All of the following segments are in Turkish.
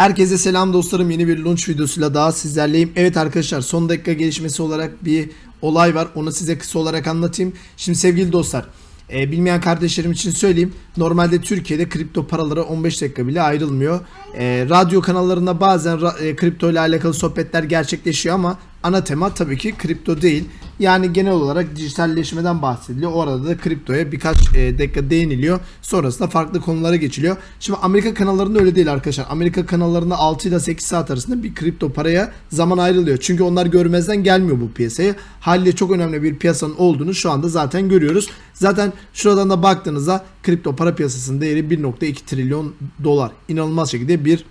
Herkese selam dostlarım. Yeni bir launch videosuyla daha sizlerleyim. Evet arkadaşlar son dakika gelişmesi olarak bir olay var. Onu size kısa olarak anlatayım. Şimdi sevgili dostlar e, bilmeyen kardeşlerim için söyleyeyim. Normalde Türkiye'de kripto paraları 15 dakika bile ayrılmıyor. E, radyo kanallarında bazen ra- e, kripto ile alakalı sohbetler gerçekleşiyor ama ana tema tabii ki kripto değil. Yani genel olarak dijitalleşmeden bahsediliyor. Orada da kriptoya birkaç e, dakika değiniliyor. Sonrasında farklı konulara geçiliyor. Şimdi Amerika kanallarında öyle değil arkadaşlar. Amerika kanallarında 6 ile 8 saat arasında bir kripto paraya zaman ayrılıyor. Çünkü onlar görmezden gelmiyor bu piyasaya. Haliyle çok önemli bir piyasanın olduğunu şu anda zaten görüyoruz. Zaten şuradan da baktığınızda kripto para piyasasının değeri 1.2 trilyon dolar. İnanılmaz şekilde bir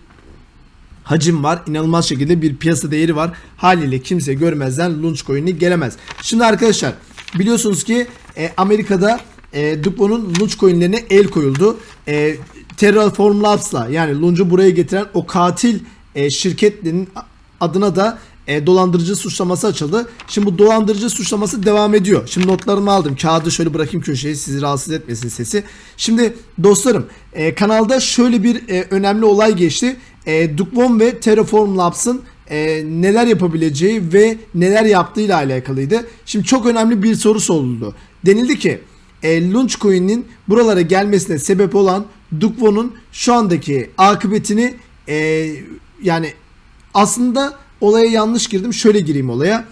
hacim var. İnanılmaz şekilde bir piyasa değeri var. Haliyle kimse görmezden Launchcoin'i gelemez. Şimdi arkadaşlar biliyorsunuz ki e, Amerika'da e, Duplo'nun Launchcoin'lerine el koyuldu. E, Terraform Labs'la yani Launch'u buraya getiren o katil e, şirketlerin adına da e, dolandırıcı suçlaması açıldı. Şimdi bu dolandırıcı suçlaması devam ediyor. Şimdi notlarımı aldım. Kağıdı şöyle bırakayım köşeye sizi rahatsız etmesin sesi. Şimdi dostlarım e, kanalda şöyle bir e, önemli olay geçti. E, Dukvon ve Terraform Labs'ın e, neler yapabileceği ve neler yaptığıyla alakalıydı. Şimdi çok önemli bir soru soruldu. Denildi ki e, Launchcoin'in buralara gelmesine sebep olan Dukvon'un şu andaki akıbetini e, yani aslında olaya yanlış girdim. Şöyle gireyim olaya.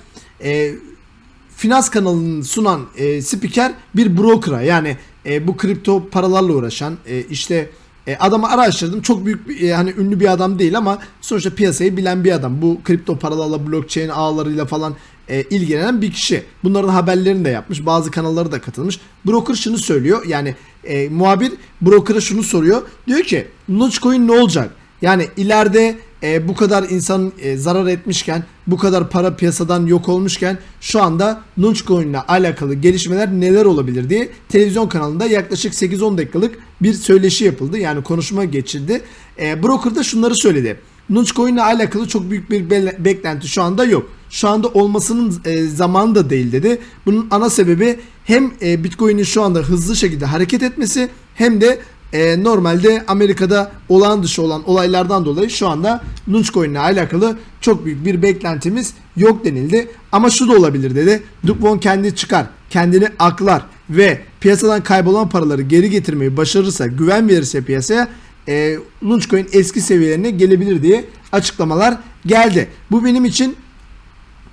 E, finans kanalını sunan e, spiker bir broker'a yani e, bu kripto paralarla uğraşan e, işte e, adamı araştırdım. Çok büyük bir, e, hani ünlü bir adam değil ama sonuçta piyasayı bilen bir adam. Bu kripto paralarla blockchain ağlarıyla falan e, ilgilenen bir kişi. Bunların haberlerini de yapmış. Bazı kanalları da katılmış. Broker şunu söylüyor. Yani e, muhabir broker'a şunu soruyor. Diyor ki Launchcoin ne olacak? Yani ileride e, bu kadar insan e, zarar etmişken, bu kadar para piyasadan yok olmuşken şu anda Launchcoin ile alakalı gelişmeler neler olabilir diye televizyon kanalında yaklaşık 8-10 dakikalık bir söyleşi yapıldı. Yani konuşma geçildi. E, broker da şunları söyledi. Launchcoin ile alakalı çok büyük bir be- beklenti şu anda yok. Şu anda olmasının e, zamanı da değil dedi. Bunun ana sebebi hem e, Bitcoin'in şu anda hızlı şekilde hareket etmesi hem de e, normalde Amerika'da olağan dışı olan olaylardan dolayı şu anda Launchcoin ile alakalı çok büyük bir beklentimiz yok denildi. Ama şu da olabilir dedi. Dukvon kendi çıkar, kendini aklar ve piyasadan kaybolan paraları geri getirmeyi başarırsa, güven verirse piyasaya e, Launchcoin eski seviyelerine gelebilir diye açıklamalar geldi. Bu benim için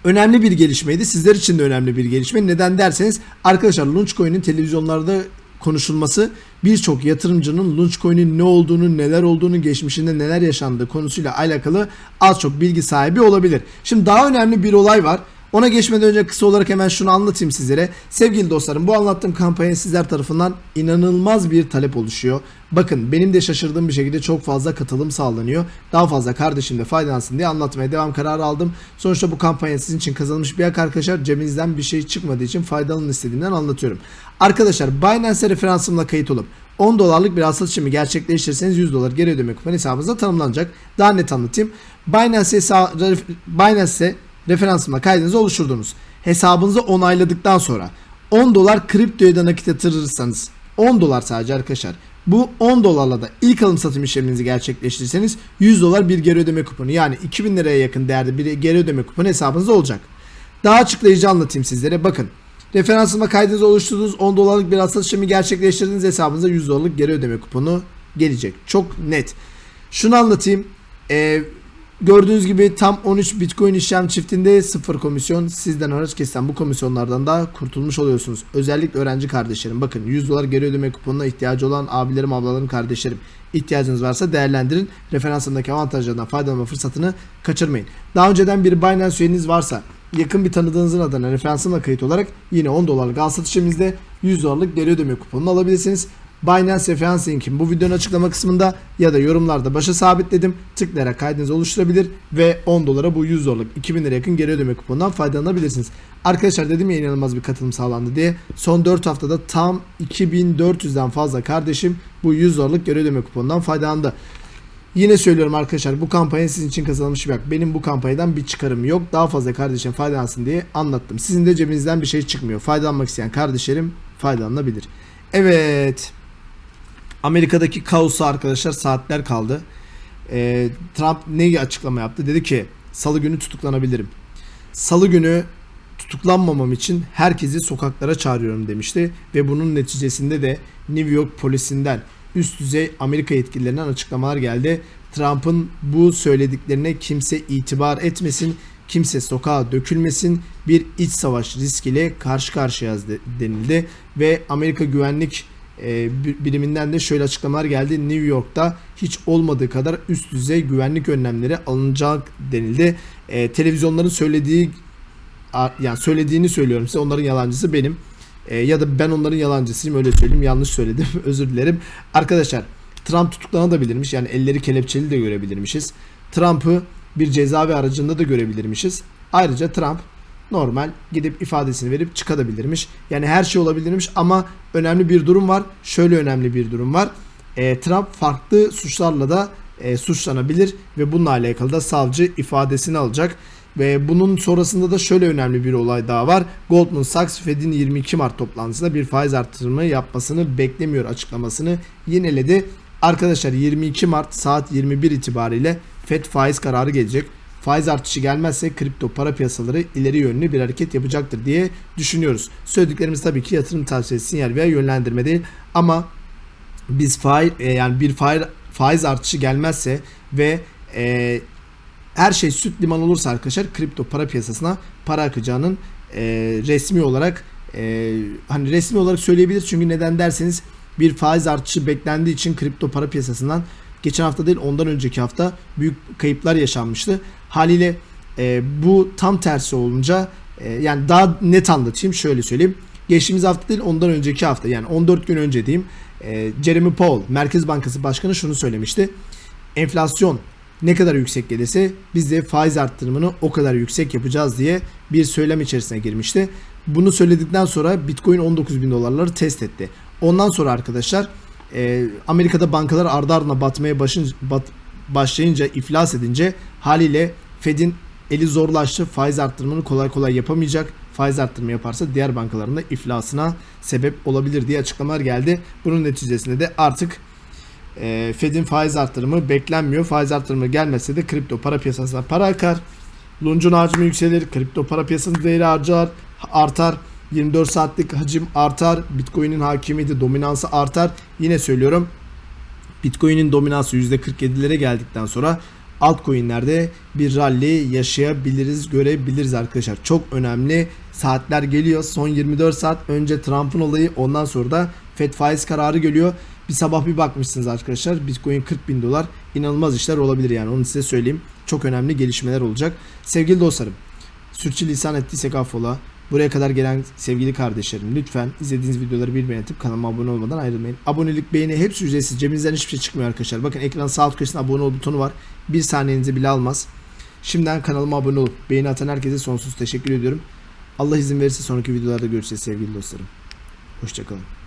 önemli bir gelişmeydi. Sizler için de önemli bir gelişme. Neden derseniz arkadaşlar Launchcoin'in televizyonlarda konuşulması birçok yatırımcının Launchcoin'in ne olduğunu, neler olduğunu, geçmişinde neler yaşandığı konusuyla alakalı az çok bilgi sahibi olabilir. Şimdi daha önemli bir olay var. Ona geçmeden önce kısa olarak hemen şunu anlatayım sizlere. Sevgili dostlarım bu anlattığım kampanya sizler tarafından inanılmaz bir talep oluşuyor. Bakın benim de şaşırdığım bir şekilde çok fazla katılım sağlanıyor. Daha fazla kardeşim de faydalansın diye anlatmaya devam kararı aldım. Sonuçta bu kampanya sizin için kazanılmış bir hak arkadaşlar. Cebinizden bir şey çıkmadığı için faydalanın istediğimden anlatıyorum. Arkadaşlar Binance referansımla kayıt olup 10 dolarlık bir asıl işlemi gerçekleştirirseniz 100 dolar geri ödeme kupon hesabınıza tanımlanacak. Daha net anlatayım. Binance, hesa- Binance referansımla kaydınızı oluşturdunuz. Hesabınızı onayladıktan sonra 10 dolar kriptoya da nakit yatırırsanız 10 dolar sadece arkadaşlar. Bu 10 dolarla da ilk alım satım işleminizi gerçekleştirirseniz 100 dolar bir geri ödeme kuponu yani 2000 liraya yakın değerde bir geri ödeme kuponu hesabınızda olacak. Daha açıklayıcı anlatayım sizlere. Bakın referansıma kaydınızı oluşturduğunuz 10 dolarlık bir asıl işlemi gerçekleştirdiğiniz hesabınıza 100 dolarlık geri ödeme kuponu gelecek. Çok net. Şunu anlatayım. Ee, Gördüğünüz gibi tam 13 Bitcoin işlem çiftinde sıfır komisyon sizden haraç kesilen bu komisyonlardan da kurtulmuş oluyorsunuz. Özellikle öğrenci kardeşlerim bakın 100 dolar geri ödeme kuponuna ihtiyacı olan abilerim ablalarım kardeşlerim ihtiyacınız varsa değerlendirin. Referansındaki avantajlardan faydalanma fırsatını kaçırmayın. Daha önceden bir Binance üyeniz varsa yakın bir tanıdığınızın adına referansımla kayıt olarak yine 10 dolarlık al satışımızda 100 dolarlık geri ödeme kuponunu alabilirsiniz. Binance referans linkim bu videonun açıklama kısmında ya da yorumlarda başa sabitledim. Tıklayarak kaydınızı oluşturabilir ve 10 dolara bu 100 dolarlık 2000 lira yakın geri ödeme kuponundan faydalanabilirsiniz. Arkadaşlar dedim ya inanılmaz bir katılım sağlandı diye. Son 4 haftada tam 2400'den fazla kardeşim bu 100 dolarlık geri ödeme kuponundan faydalandı. Yine söylüyorum arkadaşlar bu kampanya sizin için kazanılmış bir hak. Benim bu kampanyadan bir çıkarım yok. Daha fazla kardeşim faydalansın diye anlattım. Sizin de cebinizden bir şey çıkmıyor. Faydalanmak isteyen kardeşlerim faydalanabilir. Evet. Amerika'daki kaosu arkadaşlar saatler kaldı. e, Trump ne açıklama yaptı? Dedi ki salı günü tutuklanabilirim. Salı günü tutuklanmamam için herkesi sokaklara çağırıyorum demişti ve bunun neticesinde de New York polisinden üst düzey Amerika yetkililerinden açıklamalar geldi. Trump'ın bu söylediklerine kimse itibar etmesin, kimse sokağa dökülmesin, bir iç savaş riskiyle karşı karşıyayız de- denildi ve Amerika Güvenlik biriminden de şöyle açıklamalar geldi. New York'ta hiç olmadığı kadar üst düzey güvenlik önlemleri alınacak denildi. E, televizyonların söylediği yani söylediğini söylüyorum size onların yalancısı benim. E, ya da ben onların yalancısıyım öyle söyleyeyim yanlış söyledim özür dilerim. Arkadaşlar Trump tutuklanabilirmiş yani elleri kelepçeli de görebilirmişiz. Trump'ı bir cezaevi aracında da görebilirmişiz. Ayrıca Trump normal gidip ifadesini verip çıkabilirmiş. Yani her şey olabilirmiş ama önemli bir durum var. Şöyle önemli bir durum var. E, Trump farklı suçlarla da e, suçlanabilir ve bununla alakalı da savcı ifadesini alacak. Ve bunun sonrasında da şöyle önemli bir olay daha var. Goldman Sachs Fed'in 22 Mart toplantısında bir faiz artırımı yapmasını beklemiyor açıklamasını yineledi. Arkadaşlar 22 Mart saat 21 itibariyle Fed faiz kararı gelecek. Faiz artışı gelmezse kripto para piyasaları ileri yönlü bir hareket yapacaktır diye düşünüyoruz. Söylediklerimiz tabii ki yatırım tavsiyesi sinyal veya yönlendirme değil ama biz faiz e, yani bir faiz faiz artışı gelmezse ve e, her şey süt liman olursa arkadaşlar kripto para piyasasına para akacağının e, resmi olarak e, hani resmi olarak söyleyebilir çünkü neden derseniz bir faiz artışı beklendiği için kripto para piyasasından geçen hafta değil ondan önceki hafta büyük kayıplar yaşanmıştı. Haliyle e, bu tam tersi olunca e, yani daha net anlatayım şöyle söyleyeyim. Geçtiğimiz hafta değil ondan önceki hafta yani 14 gün önce diyeyim e, Jeremy Powell Merkez Bankası Başkanı şunu söylemişti. Enflasyon ne kadar yüksek gelirse biz de faiz arttırımını o kadar yüksek yapacağız diye bir söylem içerisine girmişti. Bunu söyledikten sonra Bitcoin 19 bin dolarları test etti. Ondan sonra arkadaşlar e, Amerika'da bankalar ardı ardına batmaya başın, bat- başlayınca iflas edince haliyle Fed'in eli zorlaştı. Faiz arttırımını kolay kolay yapamayacak. Faiz arttırımı yaparsa diğer bankaların da iflasına sebep olabilir diye açıklamalar geldi. Bunun neticesinde de artık e, Fed'in faiz arttırımı beklenmiyor. Faiz arttırımı gelmese de kripto para piyasasına para akar. Lunch'un hacmi yükselir. Kripto para piyasasının değeri harcar, artar. 24 saatlik hacim artar. Bitcoin'in hakimiyeti, dominansı artar. Yine söylüyorum. Bitcoin'in dominansı %47'lere geldikten sonra altcoin'lerde bir rally yaşayabiliriz, görebiliriz arkadaşlar. Çok önemli saatler geliyor. Son 24 saat önce Trump'ın olayı ondan sonra da Fed faiz kararı geliyor. Bir sabah bir bakmışsınız arkadaşlar Bitcoin 40 bin dolar inanılmaz işler olabilir yani onu size söyleyeyim. Çok önemli gelişmeler olacak. Sevgili dostlarım sürçülisan ettiysek affola. Buraya kadar gelen sevgili kardeşlerim lütfen izlediğiniz videoları bir beğenip kanalıma abone olmadan ayrılmayın. Abonelik beğeni hepsi ücretsiz. Cebinizden hiçbir şey çıkmıyor arkadaşlar. Bakın ekranın sağ alt köşesinde abone ol butonu var. Bir saniyenizi bile almaz. Şimdiden kanalıma abone olup beğeni atan herkese sonsuz teşekkür ediyorum. Allah izin verirse sonraki videolarda görüşeceğiz sevgili dostlarım. Hoşçakalın.